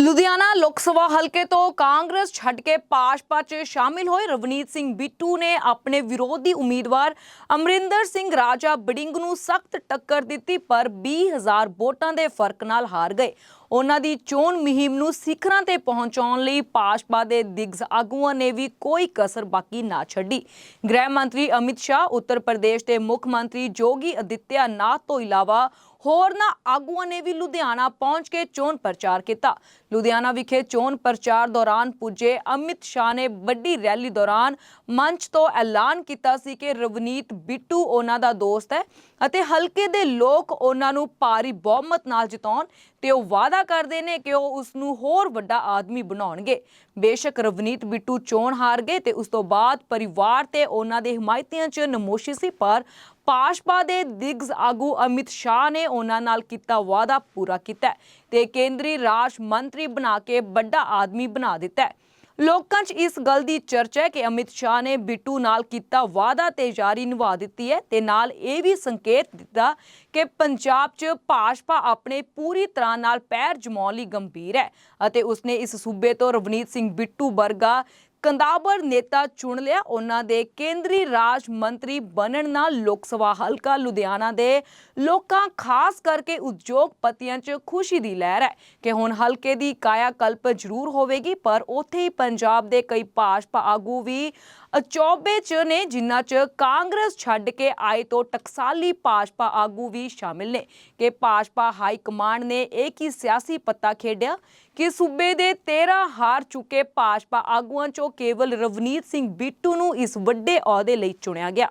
ਲੁਧਿਆਣਾ ਲੋਕ ਸਭਾ ਹਲਕੇ ਤੋਂ ਕਾਂਗਰਸ ਛੱਡ ਕੇ ਭਾਜਪਾ 'ਚ ਸ਼ਾਮਿਲ ਹੋਏ ਰਵਨੀਤ ਸਿੰਘ ਬਿੱਟੂ ਨੇ ਆਪਣੇ ਵਿਰੋਧੀ ਉਮੀਦਵਾਰ ਅਮਰਿੰਦਰ ਸਿੰਘ ਰਾਜਾ ਬੜਿੰਗ ਨੂੰ ਸਖਤ ਟੱਕਰ ਦਿੱਤੀ, ਪਰ 20000 ਵੋਟਾਂ ਦੇ ਫ਼ਰਕ ਨਾਲ ਹਾਰ ਗਏ। ਉਹਨਾਂ ਦੀ ਚੋਣ ਮੁਹਿੰਮ ਨੂੰ ਸਿਖਰਾਂ ਤੇ ਪਹੁੰਚਾਉਣ ਲਈ ਭਾਜਪਾ ਦੇ ਦਿਗਜ ਆਗੂਆਂ ਨੇ ਵੀ ਕੋਈ ਕਸਰ ਬਾਕੀ ਨਾ ਛੱਡੀ। ਗ੍ਰਹਿ ਮੰਤਰੀ ਅਮਿਤ ਸ਼ਾਹ, ਉੱਤਰ ਪ੍ਰਦੇਸ਼ ਦੇ ਮੁੱਖ ਮੰਤਰੀ ਜੋਗੀ ਅਦਿੱਤਿਆ ਨਾਥ ਤੋਂ ਇਲਾਵਾ ਹੋਰਨਾਂ ਆਗੂਆਂ ਨੇ ਵੀ ਲੁਧਿਆਣਾ ਪਹੁੰਚ ਕੇ ਚੋਣ ਪ੍ਰਚਾਰ ਕੀਤਾ। ਲੁਧਿਆਣਾ ਵਿਖੇ ਚੋਣ ਪ੍ਰਚਾਰ ਦੌਰਾਨ ਪੁੱਜੇ ਅਮਿਤ ਸ਼ਾਹ ਨੇ ਵੱਡੀ ਰੈਲੀ ਦੌਰਾਨ ਮੰਚ ਤੋਂ ਐਲਾਨ ਕੀਤਾ ਸੀ ਕਿ ਰਵਨੀਤ ਬਿੱਟੂ ਉਹਨਾਂ ਦਾ ਦੋਸਤ ਹੈ ਅਤੇ ਹਲਕੇ ਦੇ ਲੋਕ ਉਹਨਾਂ ਨੂੰ ਭਾਰੀ ਬਹੁਮਤ ਨਾਲ ਜਿਤਾਉਣ ਤੇ ਉਹ ਵਾਅਦਾ ਕਰਦੇ ਨੇ ਕਿ ਉਹ ਉਸ ਨੂੰ ਹੋਰ ਵੱਡਾ ਆਦਮੀ ਬਣਾਉਣਗੇ। ਬੇਸ਼ੱਕ ਰਵਨੀਤ ਬਿੱਟੂ ਚੋਣ ਹਾਰ ਗਏ ਤੇ ਉਸ ਤੋਂ ਬਾਅਦ ਪਰਿਵਾਰ ਤੇ ਉਹਨਾਂ ਦੇ ਹਮਾਇਤੀਆਂ 'ਚ ਨਮੋਸ਼ੀ ਸੀ, ਪਰ ਭਾਜਪਾ ਦੇ ਦਿਗਜ ਆਗੂ ਅਮਿਤ ਸ਼ਾਹ ਨੇ ਉਹਨਾਂ ਨਾਲ ਕੀਤਾ ਵਾਅਦਾ ਪੂਰਾ ਕੀਤਾ ਤੇ ਕੇਂਦਰੀ ਰਾਜ ਮੰਤਰੀ ਬਣਾ ਕੇ ਵੱਡਾ ਆਦਮੀ ਬਣਾ ਦਿੱਤਾ ਲੋਕਾਂ 'ਚ ਇਸ ਗੱਲ ਦੀ ਚਰਚਾ ਹੈ ਕਿ ਅਮਿਤ ਸ਼ਾਹ ਨੇ ਬਿੱਟੂ ਨਾਲ ਕੀਤਾ ਵਾਅਦਾ ਤੇ ਜਾਰੀ ਨਿਭਾ ਦਿੱਤੀ ਹੈ ਤੇ ਨਾਲ ਇਹ ਵੀ ਸੰਕੇਤ ਦਿੱਤਾ ਕਿ ਪੰਜਾਬ 'ਚ ਭਾਜਪਾ ਆਪਣੇ ਪੂਰੀ ਤਰ੍ਹਾਂ ਨਾਲ ਪੈਰ ਜਮਾਉਣ ਲਈ ਗੰਭੀਰ ਹੈ ਅਤੇ ਉਸਨੇ ਇਸ ਸੂਬੇ ਤੋਂ ਰਵਨੀਤ ਸਿੰਘ ਬਿੱਟੂ ਵਰਗਾ ਕੰਦਾਬਰ ਨੇਤਾ ਚੁਣ ਲਿਆ। ਉਹਨਾਂ ਦੇ ਕੇਂਦਰੀ ਰਾਜ ਮੰਤਰੀ ਬਣਨ ਨਾਲ ਲੋਕ ਸਭਾ ਹਲਕਾ ਲੁਧਿਆਣਾ ਦੇ ਲੋਕਾਂ, ਖਾਸ ਕਰਕੇ ਉਦਯੋਗਪਤੀਆਂ 'ਚ ਖੁਸ਼ੀ ਦੀ ਲਹਿਰ ਹੈ ਕਿ ਹੁਣ ਹਲਕੇ ਦੀ ਕਾਇਆ ਕਲਪ ਜ਼ਰੂਰ ਹੋਵੇਗੀ, ਪਰ ਉੱਥੇ ਹੀ ਪੰਜਾਬ ਦੇ ਕਈ ਭਾਜਪਾ ਆਗੂ ਵੀ ਅਚੋਬੇ 'ਚ ਨੇ, ਜਿਨ੍ਹਾਂ 'ਚ ਕਾਂਗਰਸ ਛੱਡ ਕੇ ਆਏ ਤੋਂ ਟਕਸਾਲੀ ਭਾਜਪਾ ਆਗੂ ਵੀ ਸ਼ਾਮਿਲ ਨੇ। ਕਿ ਭਾਜਪਾ ਹਾਈ ਕਮਾਂਡ ਨੇ ਇਹ ਕੀ ਸਿਆਸੀ ਪੱਤਾ ਖੇਡਿਆ? ਕਿ ਸੂਬੇ ਦੇ 13 ਹਾਰ ਚੁੱਕੇ ਭਾਜਪਾ ਆਗੂਆਂ 'ਚੋਂ ਕੇਵਲ ਰਵਨੀਤ ਸਿੰਘ ਬਿੱਟੂ ਨੂੰ ਇਸ ਵੱਡੇ ਅਹੁਦੇ ਲਈ ਚੁਣਿਆ ਗਿਆ।